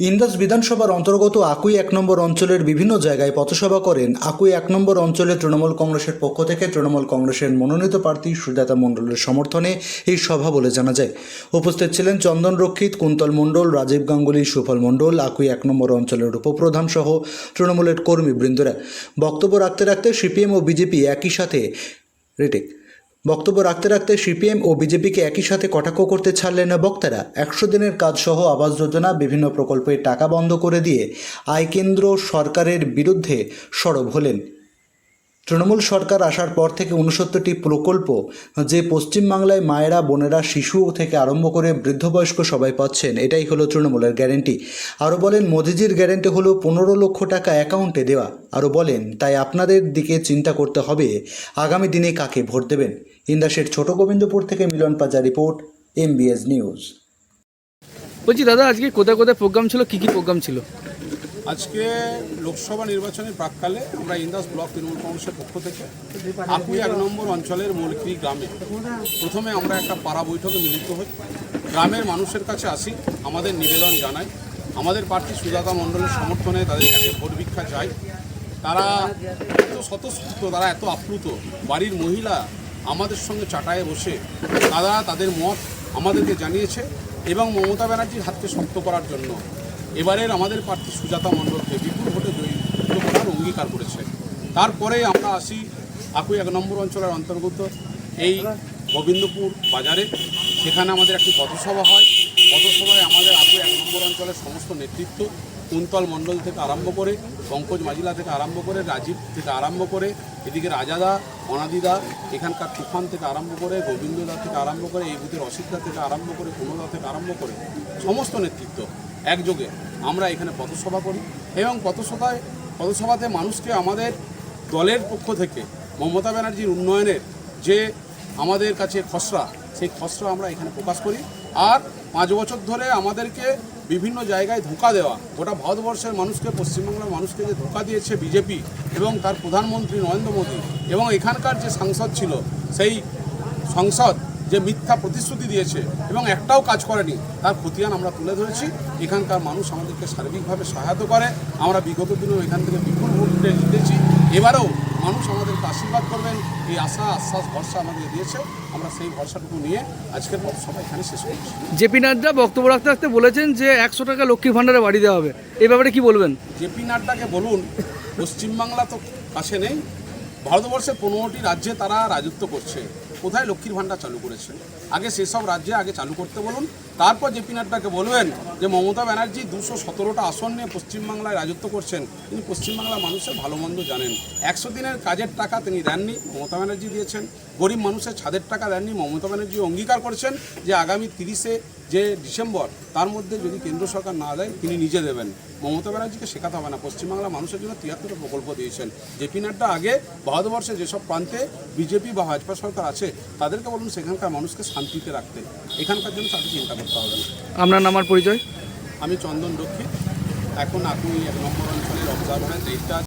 ইন্দাস বিধানসভার অন্তর্গত আকুই এক নম্বর অঞ্চলের বিভিন্ন জায়গায় পথসভা করেন। আকুই এক নম্বর অঞ্চলে তৃণমূল কংগ্রেসের পক্ষ থেকে তৃণমূল কংগ্রেসের মনোনীত প্রার্থী সুজাতা মণ্ডলের সমর্থনে এই সভা বলে জানা যায়। উপস্থিত ছিলেন চন্দন রক্ষিত, কুন্তল মণ্ডল, রাজীব গাঙ্গুলি, সুফল মণ্ডল, আকুই এক নম্বর অঞ্চলের উপপ্রধান সহ তৃণমূলের কর্মীবৃন্দরা। বক্তব্য রাখতে রাখতে সিপিএম ও বিজেপি একই সাথে রেটেক বক্তব্য রাখতে রাখতে সিপিএম ও বিজেপিকে একই সাথে কটাক্ষ করতে ছাড়লেন না বক্তারা। একশো দিনের কাজ সহ আবাস যোজনা, বিভিন্ন প্রকল্পের টাকা বন্ধ করে দিয়ে আয় কেন্দ্র সরকারের বিরুদ্ধে সরব হলেন। তৃণমূল সরকার আসার পর থেকে উনসত্তরটি প্রকল্প, যে পশ্চিমবাংলায় মায়েরা, বোনেরা, শিশু থেকে আরম্ভ করে বৃদ্ধ বয়স্ক সবাই পাচ্ছেন, এটাই হলো তৃণমূলের গ্যারেন্টি। আরও বলেন, মোদিজির গ্যারেন্টি হলো পনেরো লক্ষ টাকা অ্যাকাউন্টে দেওয়া। আরও বলেন, তাই আপনাদের দিকে চিন্তা করতে হবে, আগামী দিনে কাকে ভোট দেবেন? ইন্দাসের ছোট গোবিন্দপুর থেকে Milan Paja report, MBS news. বলছি, দাদা, আজকে কোথায় কোথায় প্রোগ্রাম ছিল? কি কি প্রোগ্রাম ছিল? আজকে লোকসভা নির্বাচনের প্রাককালে আমরা ইন্দাস ব্লক তৃণমূল কংগ্রেসের পক্ষ থেকে আকুই এক নম্বর অঞ্চলের মৌলিকি গ্রামে প্রথমে আমরা একটা পাড়া বৈঠকে মিলিত হই। গ্রামের মানুষের কাছে আসি, আমাদের নিবেদন জানাই। আমাদের প্রার্থী সুজাতা মণ্ডলের সমর্থনে তাদের কাছে ভোট ভিক্ষা চাই। তারা এত স্বতঃস্ফূর্ত, তারা এত আপ্লুত, বাড়ির মহিলা আমাদের সঙ্গে চাটায়ে বসে, তারা তাদের মত আমাদেরকে জানিয়েছে এবং মমতা ব্যানার্জির হাতকে শক্ত করার জন্য এবারের আমাদের প্রার্থী সুজাতা মণ্ডলকে বিপুল ভোটে জয়ীভূত করার অঙ্গীকার করেছে। তারপরে আমরা আসি আকুই এক নম্বর অঞ্চলের অন্তর্গত, এই গোবিন্দপুর বাজারে। সেখানে আমাদের একটি পথসভা হয়। পথসভায় আমাদের আকুই এক নম্বর অঞ্চলের সমস্ত নেতৃত্ব কুন্তল মণ্ডল থেকে আরম্ভ করে, পঙ্কজ মাজিলা থেকে আরম্ভ করে, রাজীব থেকে আরম্ভ করে, এদিকে রাজাদা, অনাদিদা, এখানকার তুফান থেকে আরম্ভ করে, গোবিন্দদা থেকে আরম্ভ করে, এই বুথের অসিদ্ধা থেকে আরম্ভ করে কুমদা থেকে আরম্ভ করে, সমস্ত নেতৃত্ব। একযোগে আমরা এখানে পথসভা করি এবং পথসভায়, পথসভাতে মানুষকে আমাদের দলের পক্ষ থেকে মমতা ব্যানার্জির উন্নয়নের যে আমাদের কাছে খসড়া, সেই খসড়া আমরা এখানে প্রকাশ করি। আর পাঁচ বছর ধরে আমাদেরকে বিভিন্ন জায়গায় ধোকা দেওয়া, গোটা ভারতবর্ষের মানুষকে পশ্চিমবাংলার মানুষকে যে ধোকা দিয়েছে বিজেপি এবং তার প্রধানমন্ত্রী নরেন্দ্র মোদী এবং এখানকার যে সাংসদ ছিল, সেই সংসদ যে মিথ্যা প্রতিশ্রুতি দিয়েছে এবং একটাও কাজ করেনি তার খতিয়ান আমরা তুলে ধরেছি। এখানকার মানুষ আমাদেরকে সার্বিকভাবে সহায়তা করে। আমরা বিগত দিনেও এখান থেকে বিপুল ভোটে জিতেছি। এবারেও মানুষ আমাদেরকে আশীর্বাদ করবেন। এই আশা আশ্বাস ভরসা আমাদের দিয়েছে। আমরা সেই ভরসাটুকু নিয়ে আজকের সবাই এখানে শেষ করছি। জেপি নাড্ডা বক্তব্য রাখতে রাখতে বলেছেন যে একশো টাকা লক্ষ্মী ভাণ্ডারে বাড়ি দেওয়া হবে। এই ব্যাপারে কি বলবেন? জেপি নাড্ডাকে বলুন পশ্চিমবাংলা তো কাছে নেই। ভারতবর্ষের পনেরোটি রাজ্যে তারা রাজত্ব করছে। কোথায় লক্ষ্মীর ভাণ্ডার চালু করেছে? আগে সেসব রাজ্যে আগে চালু করতে বলুন। তারপর জেপি নাড্ডাকে বলবেন যে, মমতা ব্যানার্জি দুশো সতেরোটা আসন নিয়ে পশ্চিমবাংলায় রাজত্ব করছেন। তিনি পশ্চিমবাংলার মানুষের ভালো মন্দ জানেন। একশো দিনের কাজের টাকা তিনি দেননি, মমতা ব্যানার্জি দিয়েছেন। গরিব মানুষের ছাদের টাকা দেননি, মমতা ব্যানার্জি অঙ্গীকার করেছেন যে, আগামী তিরিশে যে ডিসেম্বর তার মধ্যে যদি কেন্দ্র সরকার না দেয় তিনি নিজে দেবেন। মমতা ব্যানার্জিকে শেখাতে হবে না। পশ্চিমবাংলার মানুষের জন্য তিয়াত্তরটা প্রকল্প দিয়েছেন। জেপি নাড্ডা আগে ভারতবর্ষে যেসব প্রান্তে বিজেপি বা ভাজপা সরকার আছে তাদেরকে বলুন সেখানকার মানুষকে শান্তিতে রাখতে। এখানকার জন্য তাদের চিন্তা করতে হবে না। আপনার নামার পরিচয়? আমি চন্দন রক্ষিত এখন আপনি এক নম্বর অঞ্চলের অবজারভারের দায়িত্ব